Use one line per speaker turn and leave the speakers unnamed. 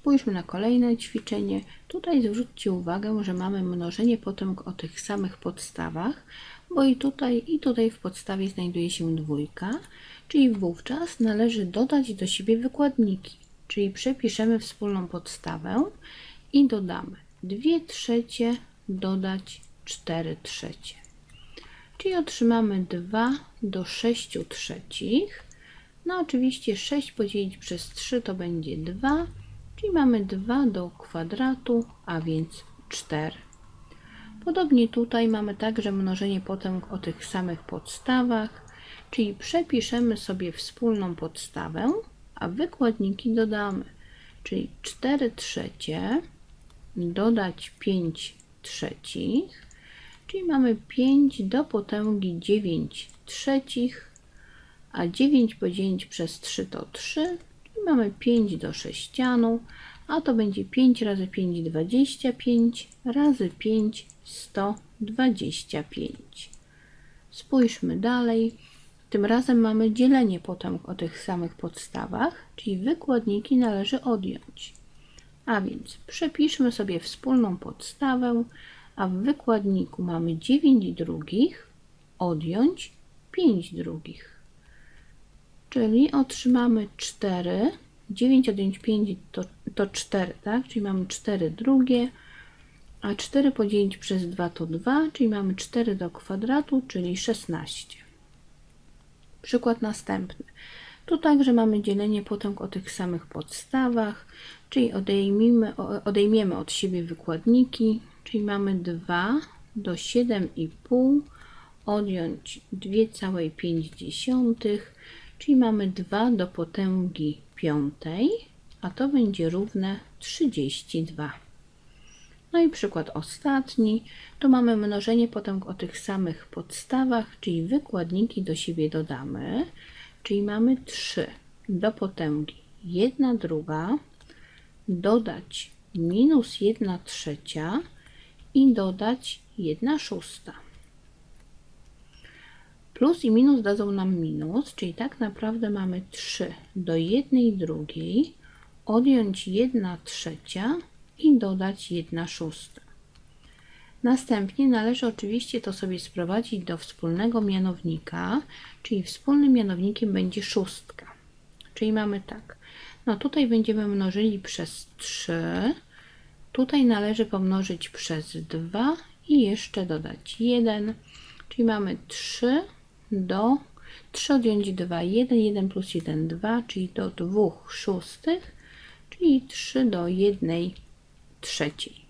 Spójrzmy na kolejne ćwiczenie. Tutaj zwróćcie uwagę, że mamy mnożenie potem o tych samych podstawach, bo i tutaj, i tutaj w podstawie znajduje się dwójka, czyli wówczas należy dodać do siebie wykładniki, czyli przepiszemy wspólną podstawę i dodamy 2 trzecie dodać 4 trzecie. Czyli otrzymamy 2 do 6 trzecich. No oczywiście 6 podzielić przez 3 to będzie 2, czyli mamy 2 do kwadratu, a więc 4. Podobnie tutaj mamy także mnożenie potem o tych samych podstawach, czyli przepiszemy sobie wspólną podstawę, a wykładniki dodamy, czyli 4 trzecie dodać 5 trzecich, czyli mamy 5 do potęgi 9 trzecich, a 9 podzielić przez 3 to 3, czyli mamy 5 do sześcianu, a to będzie 5 razy 5 25 razy 5 125. Spójrzmy dalej. Tym razem mamy dzielenie potem o tych samych podstawach, czyli wykładniki należy odjąć. A więc przepiszmy sobie wspólną podstawę, a w wykładniku mamy 9 drugich, odjąć 5 drugich. Czyli otrzymamy 4, 9 odjąć 5 to, to 4, tak? Czyli mamy 4 drugie, a 4 podzielić przez 2 to 2, czyli mamy 4 do kwadratu, czyli 16. Przykład następny. Tu także mamy dzielenie potem o tych samych podstawach, czyli odejmijmy, odejmiemy od siebie wykładniki, czyli mamy 2 do 7,5 odjąć 2,5, czyli mamy 2 do potęgi piątej, a to będzie równe 32. No i przykład ostatni, tu mamy mnożenie potem o tych samych podstawach, czyli wykładniki do siebie dodamy, czyli mamy 3 do potęgi 1 druga, dodać minus 1 trzecia i dodać 1 szósta. Plus i minus dadzą nam minus, czyli tak naprawdę mamy 3 do 1 drugiej, odjąć 1 trzecia i dodać 1 szósta. Następnie należy oczywiście to sobie sprowadzić do wspólnego mianownika, czyli wspólnym mianownikiem będzie szóstka. Czyli mamy tak, no tutaj będziemy mnożyli przez 3, tutaj należy pomnożyć przez 2 i jeszcze dodać 1, czyli mamy 3 do 3 odjąć 2, 1, 1 plus 1, 2, czyli do 2 szóstych, czyli 3 do 1 trzeciej.